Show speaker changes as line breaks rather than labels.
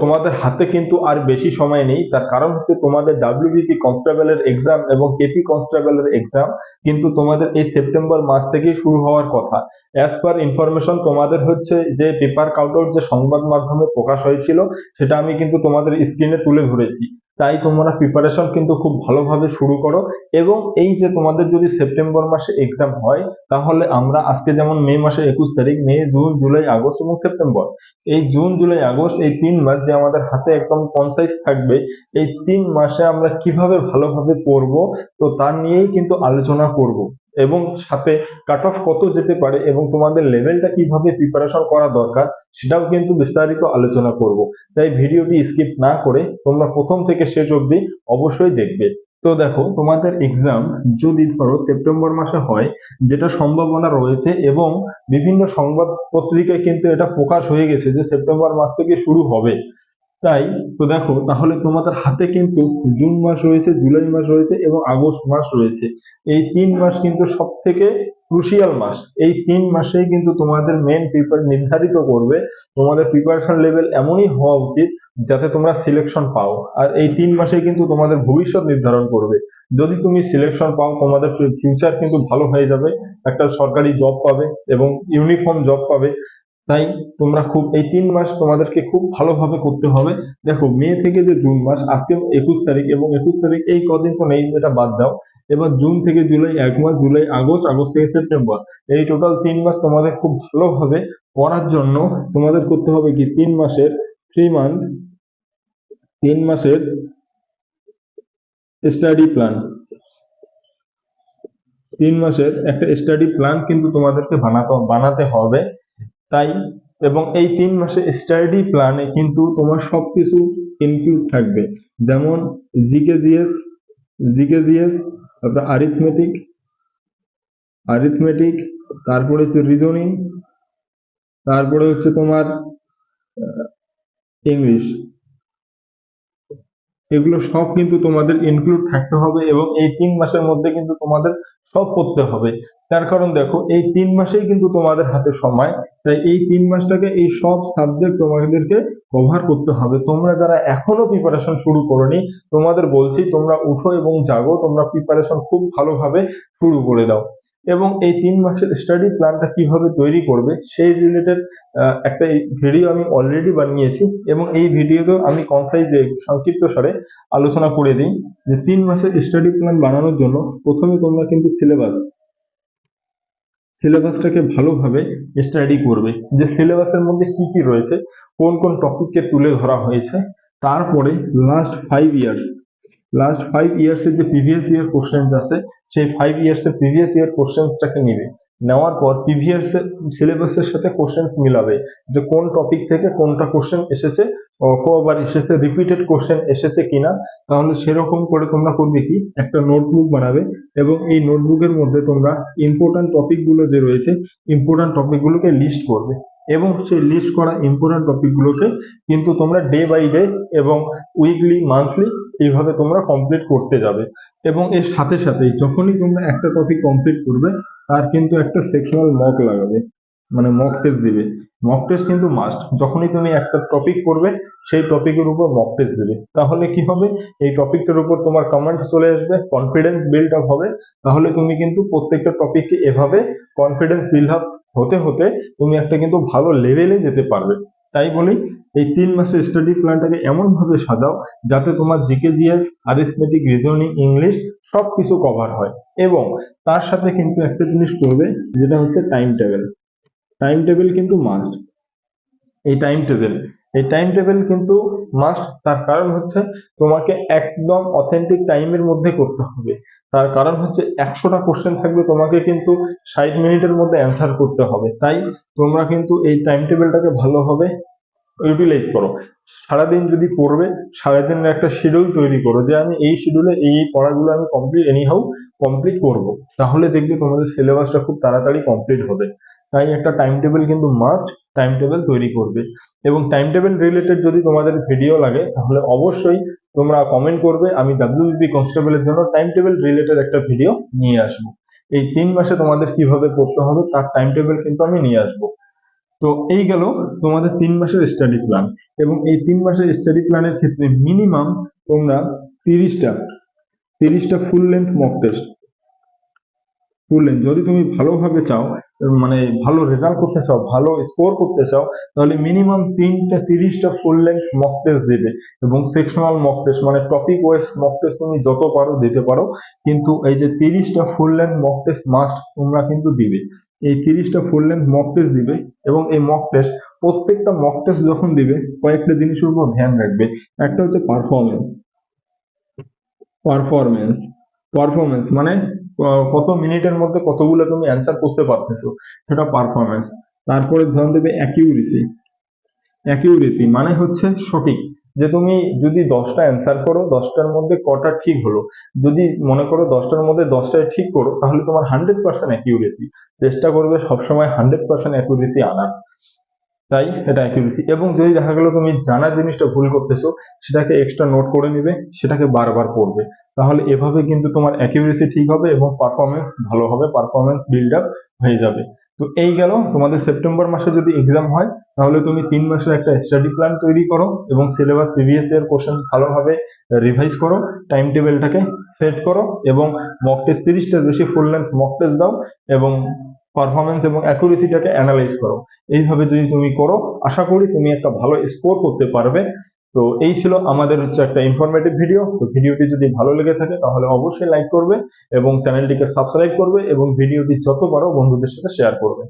তোমাদের হাতে কিন্তু আর বেশি সময় নেই। তার কারণ হচ্ছে তোমাদের ডাব্লিউবিপি কনস্টেবলের এক্সাম এবং কেপি কনস্টেবলের এক্সাম কিন্তু তোমাদের এই সেপ্টেম্বর মাস থেকে শুরু হওয়ার কথা। অ্যাজ পার ইনফরমেশন তোমাদের হচ্ছে যে পেপার কাউটআউট যে সংবাদ মাধ্যমে প্রকাশ হয়েছিল, সেটা আমি কিন্তু তোমাদের স্ক্রিনে তুলে ধরেছি। তাই তোমরা প্রিপারেশন কিন্তু খুব ভালোভাবে শুরু করো। এবং এই যে তোমাদের যদি সেপ্টেম্বর মাসে এক্সাম হয়, তাহলে আমরা আজকে যেমন মে মাসে একুশ তারিখ, মে, জুন, জুলাই, আগস্ট এবং সেপ্টেম্বর এই জুন, জুলাই, আগস্ট এই তিন মাস যে আমাদের হাতে একদম কনসাইজ থাকবে, এই তিন মাসে আমরা কীভাবে ভালোভাবে পড়ব, তো তার নিয়েই কিন্তু আলোচনা করব। এবং সাথে কাট অফ কত যেতে পারে এবং তোমাদের লেভেলটা কীভাবে প্রিপারেশন করা দরকার, সেটাও কিন্তু বিস্তারিত আলোচনা করব। তাই ভিডিওটি স্কিপ না করে তোমরা প্রথম থেকে শেষ অবধি অবশ্যই দেখবে। তো দেখো, তোমাদের এক্সাম যদি ধরো সেপ্টেম্বর মাসে হয়, যেটা সম্ভাবনা রয়েছে এবং বিভিন্ন সংবাদ পত্রিকায় কিন্তু এটা প্রকাশ হয়ে গেছে যে সেপ্টেম্বর মাস থেকে শুরু হবে। তাই, তো দেখো, তাহলে তোমাদের হাতে কিন্তু জুন মাস রয়েছে, জুলাই মাস রয়েছে এবং আগস্ট মাস রয়েছে। এই তিন মাস কিন্তু সব থেকে ক্রুশিয়াল মাস। এই তিন মাসেই কিন্তু তোমাদের মেন পেপার নির্ধারিত করবে। তোমাদের প্রিপারেশন লেভেল এমনই হওয়া উচিত যাতে তোমরা সিলেকশন পাও। আর এই তিন মাসেই কিন্তু তোমাদের ভবিষ্যৎ নির্ধারণ করবে। যদি তুমি সিলেকশন পাও, তোমাদের ফিউচার কিন্তু ভালো হয়ে যাবে। একটা সরকারি জব পাবে এবং ইউনিফর্ম জব পাবে। তাই তোমরা খুব, এই তিন মাস তোমাদেরকে খুব ভালোভাবে করতে হবে। দেখো, মে থেকে যে জুন মাস, আজকে একুশ তারিখ এবং একুশ তারিখ এই কদিন তো নেই, এটা বাদ দাও। এবার জুন থেকে জুলাই, এক মাস জুলাই, আগস্ট আগস্ট থেকে সেপ্টেম্বর। এই টোটাল তিন মাস তোমাদের খুব ভালোভাবে পড়ার জন্য তোমাদের করতে হবে কি, তিন মাসের থ্রি মান্থ তিন মাসের স্টাডি প্ল্যান তিন মাসের একটা স্টাডি প্ল্যান কিন্তু তোমাদেরকে বানাতে বানাতে হবে। তাই এবং এই তিন মাসে স্টাডি প্ল্যানে কিন্তু তোমার সবকিছু ইনক্লুড থাকবে। যেমন GK GS GK GS GK তারপরে আরিথমেটিক আরিথমেটিক তারপরে হচ্ছে রিজনিং তারপরে হচ্ছে তোমার ইংলিশ এগুলো সব কিন্তু তোমাদের ইনক্লুড থাকতে হবে এবং এই তিন মাসের মধ্যে কিন্তু তোমাদের সব করতে হবে। তার কারণ দেখো, এই তিন মাসেই কিন্তু তোমাদের হাতে সময়। তাই এই তিন মাসটাকে এই সব সাবজেক্ট তোমাদেরকে কভার করতে হবে। তোমরা যারা এখনও প্রিপারেশন শুরু করনি, তোমাদের বলছি তোমরা উঠো এবং জাগো, তোমরা প্রিপারেশন খুব ভালোভাবে শুরু করে দাও। এবং এই তিন মাসের স্টাডি প্ল্যানটা কীভাবে তৈরি করবে, সেই রিলেটেড একটা ভিডিও আমি অলরেডি বানিয়েছি এবং এই ভিডিওতে আমি কনসাইজে সংক্ষিপ্ত স্বরে আলোচনা করে দিই যে তিন মাসের স্টাডি প্ল্যান বানানোর জন্য প্রথমে তোমরা কিন্তু সিলেবাস সিলেবাসটাকে ভালোভাবে স্টাডি করবে। যে সিলেবাসের মধ্যে কি কি রয়েছে, কোন কোন টপিককে তুলে ধরা হয়েছে, তারপরে last five years last five ইয়ার্সের যে প্রিভিয়াস ইয়ার কোশ্চেন আছে, সেই ফাইভ ইয়ার্সের প্রিভিয়াস ইয়ার কোশ্চেন্সটাকে নিবে। নেওয়ার পর প্রিভিয়াস সিলেবাসের সাথে কোশ্চেন্স মিলাবে। যে কোন টপিক থেকে কোনটা কোশ্চেন এসেছে কবার এসেছে রিপিটেড কোশ্চেন এসেছে কিনা, তাহলে সেরকম করে তোমরা করবে কি? একটা নোটবুক বানাবে এবং এই নোটবুকের মধ্যে তোমরা ইম্পর্টেন্ট টপিকগুলো যে রয়েছে ইম্পর্টেন্ট টপিকগুলোকে লিস্ট করবে। এবং সেই লিস্ট করা ইম্পর্টেন্ট টপিকগুলোকে কিন্তু তোমরা ডে বাই ডে এবং উইকলি মান্থলি এইভাবে তোমরা কমপ্লিট করতে যাবে। এবং এর সাথে সাথেই যখনই তোমরা একটা টপিক কমপ্লিট করবে, তার কিন্তু একটা সেকশনাল মক লাগাবে। মানে মক টেস্ট দিবে। মক টেস্ট কিন্তু মাস্ট যখনই তুমি একটা টপিক করবে, সেই টপিকের উপর মক টেস্ট দেবে। তাহলে কি হবে? এই টপিকটার উপর তোমার কমেন্ট চলে আসবে কনফিডেন্স বিল্ড আপ হবে। তাহলে তুমি কিন্তু প্রত্যেকটা টপিককে এভাবে কনফিডেন্স বিল্ড আপ হতে হতে তুমি একটা কিন্তু ভালো লেভেলে যেতে পারবে। তাই বলি, এই তিন মাসের স্টাডি প্ল্যানটাকে এমনভাবে সাজাও যাতে তোমার GK GS arithmetic reasoning English সব কিছু কভার হয়। এবং তার সাথে কিন্তু একটা জিনিস করবে, যেটা হচ্ছে টাইম টেবিল টাইম টেবিল কিন্তু মাস্ট এই টাইম টেবিল এই টাইম টেবিল কিন্তু মাস্ট তার কারণ হচ্ছে তোমাকে একদম অথেন্টিক টাইমের মধ্যে করতে হবে। তার কারণ হচ্ছে একশোটা কোশ্চেন থাকবে, তোমাকে কিন্তু ষাট মিনিটের মধ্যে অ্যান্সার করতে হবে। তাই তোমরা কিন্তু এই টাইম টেবিলটাকে ভালোভাবে ইউটিলাইজ করো। সারাদিন যদি পড়বে, সারাদিনের একটা শিডিউল তৈরি করো যে আমি এই শিডিউলে এই এই পড়াগুলো আমি কমপ্লিট এনিহাউ কমপ্লিট করব। তাহলে দেখবে তোমাদের সিলেবাসটা খুব তাড়াতাড়ি কমপ্লিট হবে। তাই একটা টাইম টেবিল কিন্তু মাস্ট টাইম টেবিল তৈরি করবে। এবং টাইম টেবিল রিলেটেড যদি তোমাদের ভিডিও লাগে, তাহলে অবশ্যই তোমরা কমেন্ট করবে, আমি ডাব্লিউবিপি কনস্টেবলের জন্য টাইম টেবিল রিলেটেড একটা ভিডিও নিয়ে আসব। এই তিন মাসে তোমাদের কীভাবে করতে হবে, তার টাইম টেবিল কিন্তু আমি নিয়ে আসব। তো এই গেল তোমাদের তিন মাসের স্টাডি প্ল্যান এবং এই তিন মাসের স্টাডি প্ল্যানের ক্ষেত্রে মিনিমাম তোমরা তিরিশটা তিরিশটা full length mock test full length যদি তুমি ভালোভাবে চাও মানে ভালো রেজাল্ট করতে চাও ভালো স্কোর করতে চাও তাহলে মিনিমাম তিনটা তিরিশটা ফুল লেন্থ মক টেস্ট দেবে। এবং সেকশনাল মক টেস্ট মানে টপিক ওয়াইজ মক টেস্ট তুমি যত পারো দিতে পারো, কিন্তু এই যে তিরিশটা full length mock test must তোমরা কিন্তু দিবে। এই তিরিশটা ফুল লেন্থ মক টেস্ট দিবে এবং এই মক টেস্ট প্রত্যেকটা মক টেস্ট যখন দিবে, কয়েকটা জিনিসের উপর ধ্যান রাখবে। একটা হচ্ছে পারফরমেন্স পারফরমেন্স পারফরমেন্স মানে কত মিনিটের মধ্যে কতগুলো তুমি অ্যান্সার করতে পারতেছো, সেটা পারফরমেন্স তারপরে ধরুন দেবে অ্যাকিউরেসি অ্যাকিউরেসি মানে হচ্ছে সঠিক। যে তুমি যদি দশটা অ্যান্সার করো, দশটার মধ্যে কটা ঠিক হলো, যদি মনে করো দশটার মধ্যে দশটায় ঠিক করো, তাহলে তোমার হান্ড্রেড পার্সেন্ট অ্যাকিউরেসি চেষ্টা করবে সবসময় হান্ড্রেড পার্সেন্ট অ্যাকিউরেসি আনার। তাই এটা অ্যাকিউরেসি এবং যদি দেখা গেল তুমি জানা জিনিসটা ভুল করতেছো, সেটাকে এক্সট্রা নোট করে নিবে, সেটাকে বারবার পড়বে। তাহলে এভাবে কিন্তু তোমার অ্যাকিউরেসি ঠিক হবে এবং পারফরমেন্স ভালো হবে পারফরমেন্স বিল্ড আপ হয়ে যাবে। তো এই গেল, তোমাদের সেপ্টেম্বর মাসে যদি এক্সাম হয়, তাহলে তুমি তিন মাসের একটা স্টাডি প্ল্যান তৈরি করো এবং সিলেবাস প্রিভিয়াস ইয়ার কোশ্চেন ভালোভাবে রিভাইজ করো টাইম টেবিলটাকে সেট করো এবং মক টেস্ট তিরিশটার বেশি ফুল লেন্থ মক টেস্ট দাও এবং পারফরমেন্স এবং অ্যাকুরেসিটাকে অ্যানালাইজ করো। এইভাবে যদি তুমি করো, আশা করি তুমি একটা ভালো স্কোর করতে পারবে। তো এই ছিল আমাদের হচ্ছে একটা ইনফরমেটিভ ভিডিও তো ভিডিওটি যদি ভালো লেগে থাকে, তাহলে অবশ্যই লাইক করবে এবং চ্যানেলটিকে সাবস্ক্রাইব করবে এবং ভিডিওটি যত পারো বন্ধুদের সাথে শেয়ার করবে।